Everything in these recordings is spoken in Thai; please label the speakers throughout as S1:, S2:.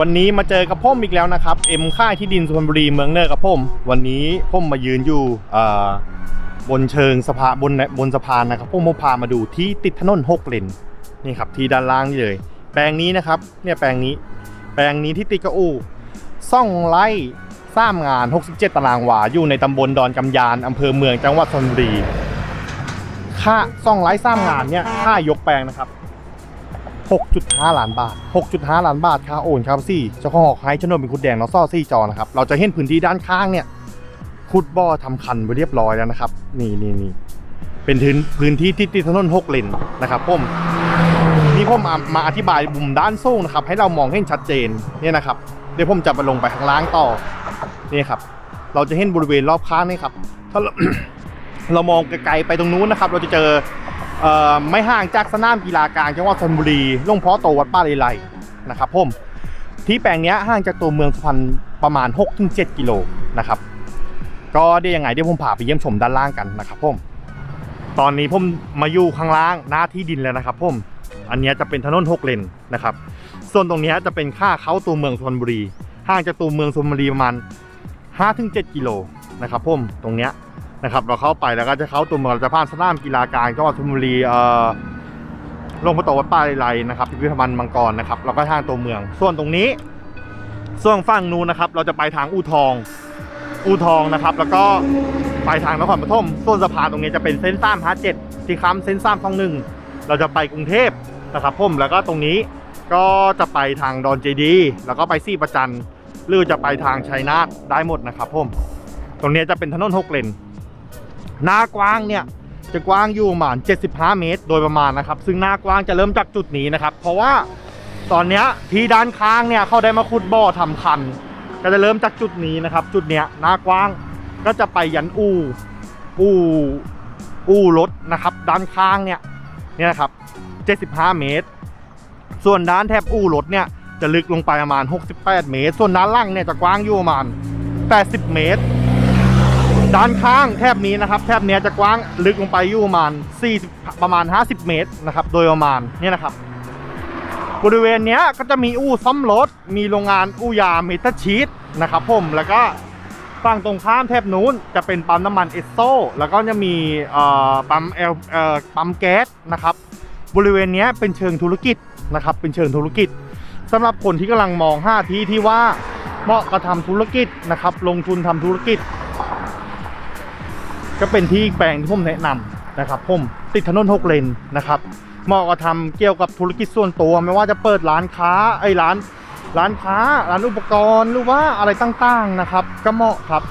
S1: วันนี้มาเจอกับพ่มอีกแล้วนะครับเอ็มค่ายที่ดินสุพรรณบุรีเมืองเนอร์กับพ่มวันนี้พ่มมายืนอยู่บนเชิงสะพานบนบนสะพานนะครับพ่มพามาดูที่ติดถนนหกเลนนี่ครับที่ด้านล่างนี่เลย แปลงนี้นะครับเนี่ยแปลงนี้ แปลงนี้ที่ติดกบอู่ซ่องไร่สร้างงาน 67 ตารางวาอยู่ในตำบลดอนกำยานอำเภอเมืองจังหวัดชลบุรีค่าซ่องไร้สร้างงานเนี่ยค่ายกแปลงนะครับ 6.5 ล้านบาท 6.5 ล้านบาทค่าโอนครับสี่เจ้าของหอกไฮโฉนเป็นคุดแดงเนาซ่อซี่จอนะครับ เราจะเห็นพื้นที่ด้านข้างเนี่ยขุดบ่อทำคันไปเรียบร้อยแล้วนะครับ นี่นี่นี่เป็นพื้นพื้นที่ที่ติดถนนหกเลนนะครับผมนี่ผมมามาอธิบายมุมด้านสูงนะครับ ให้เรามองเห็นชัดเจนเนี่ยนะครับ เดี๋ยวผมจะไปลงไปข้างล่างต่อนี่ครับ เราจะเห็นบริเวณรอบข้างนี่ครับถ้าเรามองไกลๆไปตรงนู้นนะครับ เราจะเจอ ไม่ห่างจากสนามกีฬากลางจังหวัดชลบุรีลวงพ่อโตวัดป้าเลไลนะครับผมที่แปลงนี้ห่างจากตัวเมืองสุพรรณประมาณ 6-7 กิโลนะครับก็ได้ยังไงเดี๋ยวผมพาไปเยี่ยมชมด้านล่างกันนะครับผมตอนนี้ผมมาอยู่ข้างล่างหน้าที่ดินแล้วนะครับผมอันนี้จะเป็นถนนหกเลนนะครับส่วนตรงนี้จะเป็นค่าเข้าตัวเมืองสุพรรณบุรีห่างจากตัวเมืองสุพรรณบุรีประมาณ5-7 กิโลนะครับผมตรงเนี้ย นะครับเราเข้าไปแล้วก็จะเข้าตัวเมืองเราจะผ่านสนามกีฬากลางจังหวัดชลบุรีเอ่อลงพระโตวัดป้าไลนะครับพิพิธภัณฑ์มังกรนะครับแล้วก็ทางตัวเมือง ส่วนตรงนี้ ส่วนฝั่งนู้นนะครับ เราจะไปทางอู่ทอง อู่ทองนะครับ แล้วก็ไปทางนครปฐมส่วนสะพานตรงนี้จะเป็นเส้นสามห้าเจ็ดที่ค้ำเส้นสามทองหนึ่งเราจะไปกรุงเทพนะครับผมแล้วก็ตรงนี้ก็จะไปทางดอนเจดียแล้วก็ไปซี่ประจันหรือจะไปทางชัยนาทได้หมดนะครับผมตรงนี้จะเป็นถนนหกเลน หน้ากว้างเนี่ยจะกว้างอยู่ประมาณ 75 เมตร โดยประมาณนะครับ ซึ่งหน้ากว้างจะเริ่มจากจุดนี้นะครับ เพราะว่าตอนเนี้ยที่ด้านข้างเนี่ยเขาได้มาขุดบ่อทำคัน ก็จะเริ่มจากจุดนี้นะครับ จุดเนี้ยหน้ากว้างก็จะไปยันอู่อู่อู่รถนะครับ ด้านข้างเนี่ยเนี่ยนะครับ 75 เมตร ส่วนด้านแถบอู่รถเนี่ยจะลึกลงไปประมาณ 68 เมตร ส่วนด้านล่างเนี่ยจะกว้างอยู่ประมาณ 80 เมตร ด้านข้างแถบนี้นะครับแถบเนี้ยจะกว้างลึกลงไปอยู่ประมาณ 40 ประมาณ 50 เมตรนะครับ โดยประมาณเนี่ยนะครับ บริเวณเนี้ยก็จะมีอู่ซ่อมรถ มีโรงงานอู่ยาเมทัลชีตนะครับผมแล้วก็ฝั่งตรงข้ามแถบนู้นจะเป็นปั๊มน้ำมันเอสโซแล้วก็จะมีปั๊มเอลปั๊มแก๊สนะครับ บริเวณนี้เป็นเชิงธุรกิจนะครับ เป็นเชิงธุรกิจสำหรับคนที่กำลังมองห้าที่ที่ว่าเหมาะกับทำธุรกิจนะครับ ลงทุนทำธุรกิจ ก็เป็นที่แปลงที่ผมแนะนำนะครับผมติดถนนหกเลนนะครับเหมาะกับทำเกี่ยวกับธุรกิจส่วนตัว ไม่ว่าจะเปิดร้านค้าไอ้ร้าน ร้านค้า ร้านอุปกรณ์หรือว่าอะไรต่างๆนะครับ ก็เหมาะครับ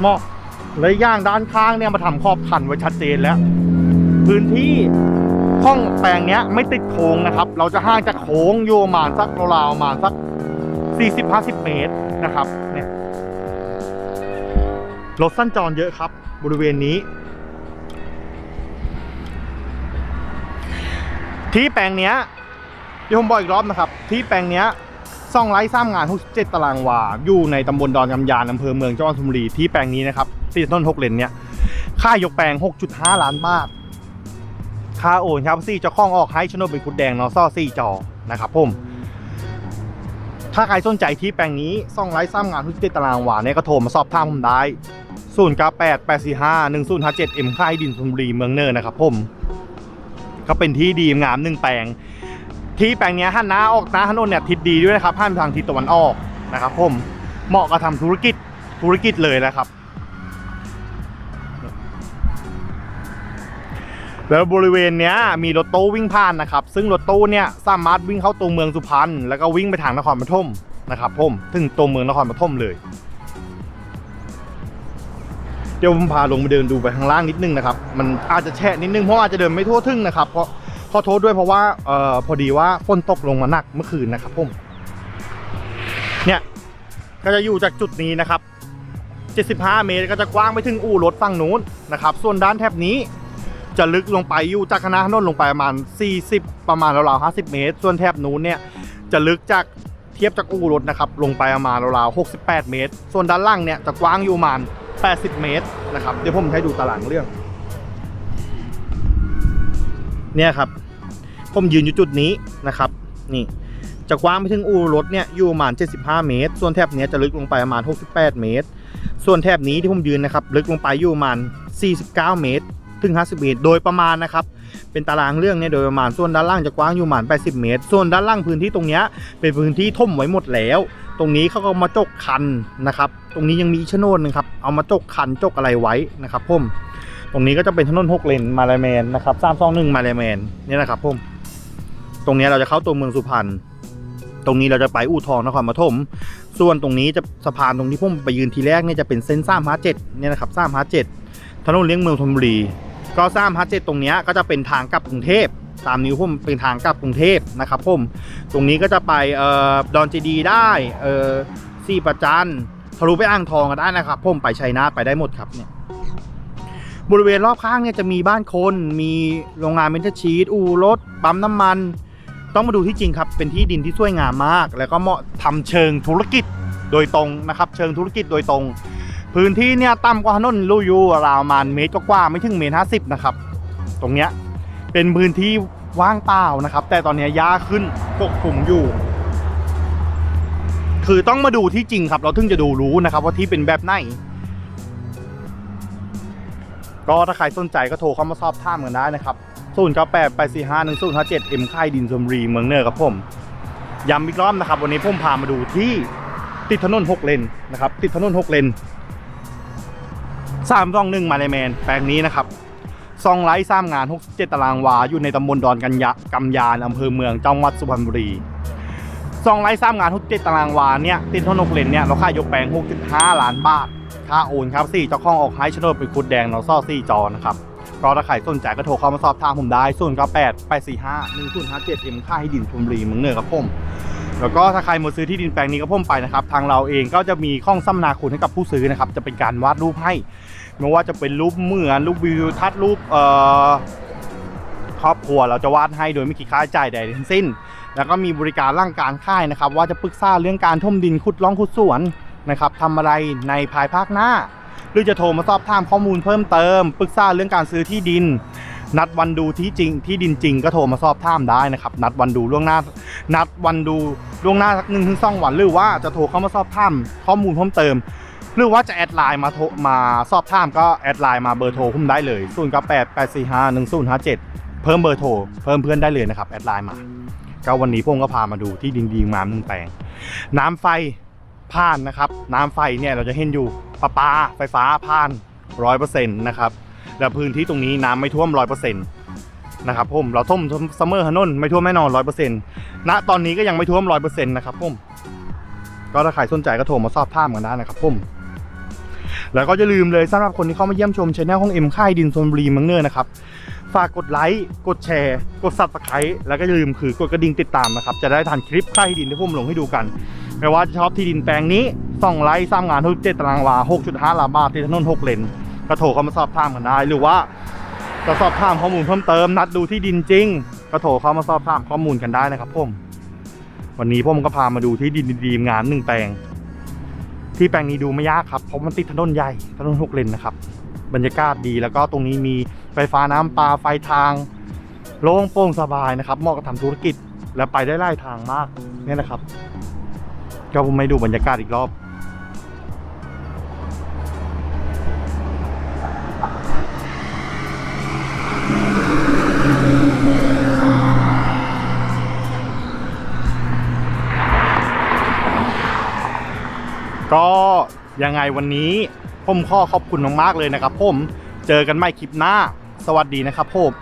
S1: เหมาะเลยย่างด้านข้างเนี่ยมาทำขอบขันไว้ชัดเจนแล้ว พื้นที่ห้องแปลงเนี้ยไม่ติดโค้งนะครับ เราจะห่างจากโค้งอยู่ประมาสักราวๆมาสัก 40-50 เมตรนะครับเนี่ยรถสั้นจรเยอะครับ บริเวณนี้ ที่แปลงเนี้ยที่ผมบอกอีกรอบนะครับ ที่แปลงเนี้ยซ่องไร้สร้างงาน 67 ตารางวา อยู่ในตำบลดอนกำยานอำเภอเมืองจังหวัดชลบุรีที่แปลงนี้นะครับติดต้นหกเลนเนี้ยค่ายกแปลง 6.5 ล้านบาท ค่าโอนครับซี่เจ้าของออกให้โนดเป็นคุดแดงนาะซ่อซี่จอนะครับผม ถ้าใครสนใจที่แปลงนี้ซ่องไร้สร้างงาน67ตารางวาเนี่ยก็โทรมาสอบถามผมได้ 0 9 8 8 4 5 1 0 5 7 M ค่ายดินชลบุรีเมืองเนินนะครับผมก็เป็นที่ดีงามหนึ่งแปลง ที่แปลงนี้ยหันหน้าออกหน้าถนนเนี่ยทิศดีด้วยนะครับหันทางทิศตะวันออกนะครับผมเหมาะกับทำธุรกิจธุรกิจเลยนะครับ แล้วบริเวณเนี้ยมีรถตู้วิ่งผ่านนะครับ ซึ่งรถตู้เนี่ยสามารถวิ่งเข้าตัวเมืองสุพรรณแล้วก็วิ่งไปทางนครปฐมนะครับผมถึงตัวเมืองนครปฐมเลย เดี๋ยวผมพาลงไปเดินดูไปข้างล่างนิดนึงนะครับ มันอาจจะแฉะนิดนึงเพราะอาจจะเดินไม่ทั่วถึงนะครับ เพราะขอโทษด้วยเพราะว่าเอ่อพอดีว่าฝนตกลงมาหนักเมื่อคืนนะครับผมเนี่ยก็จะอยู่จากจุดนี้นะครับ 75 เมตรก็จะกว้างไปถึงอู่รถฝั่งนู้นนะครับ ส่วนด้านแถบนี้จะลึกลงไปอยู่จากคณะถนนลงไปประมาณ 40 ประมาณราวๆ50 เมตร ส่วนแถบนู้นเนี่ยจะลึกจากเทียบจากอู่รถนะครับ ลงไปประมาณราวๆ68 เมตร ส่วนด้านล่างเนี่ยจะกว้างอยู่ประมาณ 80 เมตรนะครับ เดี๋ยวผมให้ดูตารางเรื่อง เนี่ยครับ ผมยืนอยู่จุดนี้นะครับ นี่จะกว้างไปถึงอู่รถเนี่ยอยู่ประมาณ 75 เมตร ส่วนแถบเนี้ยจะลึกลงไปประมาณ 68 เมตร ส่วนแถบนี้ที่ผมยืนนะครับ ลึกลงไปอยู่ประมาณ 49 เมตร ถึง 50 เมตร โดยประมาณนะครับ เป็นตารางเรื่องเนี่ยโดยประมาณ ส่วนด้านล่างจะกว้างอยู่ประมาณ 80 เมตร ส่วนด้านล่างพื้นที่ตรงเนี้ยเป็นพื้นที่ท่มไว้หมดแล้วตรงนี้เขาก็มาจกคันนะครับ ตรงนี้ยังมีอีกโฉนหนึงครับ เอามาจกคันจกอะไรไว้นะครับผมตรงนี้ก็จะเป็นถนนหกเลนมาลายแมนนะครับสามสองหนึ่งมาลายแมนนี่นะครับผมตรงนี้เราจะเข้าตัวเมืองสุพรรณตรงนี้เราจะไปอู่ทองนครปฐมส่วนตรงนี้จะสะพานตรงที่ผมไปยืนทีแรกเนี่ยจะเป็นเส้นสามห้าเจ็ดเนี่ยนะครับสามห้าเจ็ดถนนเลี้ยงเมืองธนบุรี ก็สามห้าเจ็ดตรงนี้ก็จะเป็นทางกลับกรุงเทพ ตามนิ้วผมเป็นทางกลับกรุงเทพนะครับผมตรงนี้ก็จะไปเอ่อดอนเจดีย์ได้เอ่อซี่ประจันทะลุไปอ่างทองก็ได้นะครับผมไปชัยนาทไปได้หมดครับเนี่ยบริเวณรอบข้างเนี่ยจะมีบ้านคน มีโรงงานเมนเทอร์ชีตอู่รถปั๊มน้ำมัน ต้องมาดูที่จริงครับ เป็นที่ดินที่สวยงามมาก แล้วก็เหมาะทำเชิงธุรกิจโดยตรงนะครับ เชิงธุรกิจโดยตรง พื้นที่เนี่ยต่ำกว่าถนนลูยูราวมาณเมตรกว่าไม่ถึงเมตรห้าสิบนะครับ ตรงเนี้ย เป็นพื้นที่ว่างเปล่านะครับ แต่ตอนนี้ยหญ้าขึ้นปกคลุมอยู่ คือต้องมาดูที่จริงครับ เราถึงจะดูรู้นะครับ ว่าที่เป็นแบบไหนก็ถ้าใครสนใจก็โทรเข้ามาสอบถามกันได้นะครับ0 9 8 8 4 5 1 0 5 7 M ค่ายดินชมรีเมืองเนอร์ครับผมย้ำอีกรอบนะครับ วันนี้ผมพามาดูที่ติดถนน6เลนนะครับ ติดถนน6เลน3 2 1มาเลแมนแปลงนี้นะครับ ซองไลท์สร้างงาน 67 ตารางวา อยู่ในตำบลดอนกันยะกำยานอำเภอเมืองจังหวัดสุพรรณบุรีซองไลท์สร้างงาน 67 ตารางวาเนี่ยติดถนนเลนเนี่ยเราค่ายกแปลง 6.5 ล้านบาท ค่าโอนครับสี่เจ้าของออกให้โฉนดเป็นคุดแดงเราซ่อสี่จอนะครับก็ถ้าใครสนใจก็โทรเข้ามาสอบถามผมได้0 9 8 8 4 5 1 0 5 7 M ค่าให้ดินชลบุรีเมืองเหนือครับผม แล้วก็ถ้าใครมาซื้อที่ดินแปลงนี้ก็ผมไปนะครับทางเราเองก็จะมีข้องสัมมนาคุณให้กับผู้ซื้อนะครับจะเป็นการวาดรูปให้ไม่ว่าจะเป็นรูปเหมือนรูปวิวทัศน์รูปเอ่อครอบครัวเราจะวาดให้โดยไม่คิดค่าใช้จ่ายใดทั้งสิ้น แล้วก็มีบริการร่างการค่ายนะครับ ว่าจะปรึกษาเรื่องการท่มดินขุดร่องขุดสวนนะครับทำอะไรในภายภาคหน้า หรือจะโทรมาสอบถามข้อมูลเพิ่มเติม ปรึกษาเรื่องการซื้อที่ดิน นัดวันดูที่จริงที่ดินจริงก็โทรมาสอบถามได้นะครับ นัดวันดูล่วงหน้า นัดวันดู ล่วงหน้าสักหนึ่งถึงสองวันหรือว่าจะโทรเข้ามาสอบถามข้อมูลเพิ่มเติม หรือว่าจะแอดไลน์มาโทรมาสอบถามก็แอดไลน์มาเบอร์โทรผมได้เลย0 9 8 8 4 5 1 0 5 7 เพิ่มเบอร์โทรเพิ่มเพื่อนได้เลยนะครับแอดไลน์มาก็วันนี้ผมก็พามาดูที่ดินดีงามหนึ่งแปลง น้ำไฟผ่านนะครับ น้ำไฟเนี่ยเราจะเห็นอยู่ประปาไฟฟ้าผ่านร้อยเปอร์เซ็นต์นะครับและพื้นที่ตรงนี้น้ำไม่ท่วมร้อยเปอร์เซ็นต์ นะครับผมเราท่วมซัมเมอร์ฮานนไม่ท่วมแน่นอนร้อยเปอร์เซ็นต์ณตอนนี้ก็ยังไม่ท่วมร้อยเปอร์เซ็นต์นะครับผมก็ถ้าใครสนใจก็โทรมาสอบถามกันได้นะครับผมแล้วก็อย่าลืมเลยสำหรับคนที่เข้ามาเยี่ยมชมช anel ของเอ็มค่ายดินโซนบรีมืองเนอร์นะครับฝากกดไลค์กดแชร์ กด subscribe แล้วก็อย่าลืมคือกดกระดิ่งติดตามนะครับ จะได้ทันคลิปค่ายดินที่ผมลงให้ดูกันไม่ว่าจะชอบที่ดินแปลงนี้ส่องไลค์สร้างงานทุกเจ็ดตารางวา6.5ล้านบาทที่ถนน 6 เลนก็โทรเข้ามาสอบถามกันได้ หรือว่า จะสอบถามข้อมูลเพิ่มเติมนัดดูที่ดินจริงก็โทรเข้ามาสอบถามข้อมูลกันได้นะครับผมวันนี้ผมก็พามาดูที่ดินดีๆงานหนึ่งแปลง ที่แปลงนี้ดูไม่ยากครับเพราะมันติดถนนใหญ่ถนน6เลนนะครับ บรรยากาศดีแล้วก็ตรงนี้มีไฟฟ้าน้ำประไฟทางโล่งโปร่งสบายนะครับเหมาะกับทำธุรกิจและไปได้หลายทางมากเนี่ยนะครับก็ผมไม่ดูบรรยากาศอีกรอบ ก็ยังไงวันนี้ผมขอขอบคุณมากๆเลยนะครับผม เจอกันใหม่คลิปหน้า สวัสดีนะครับผม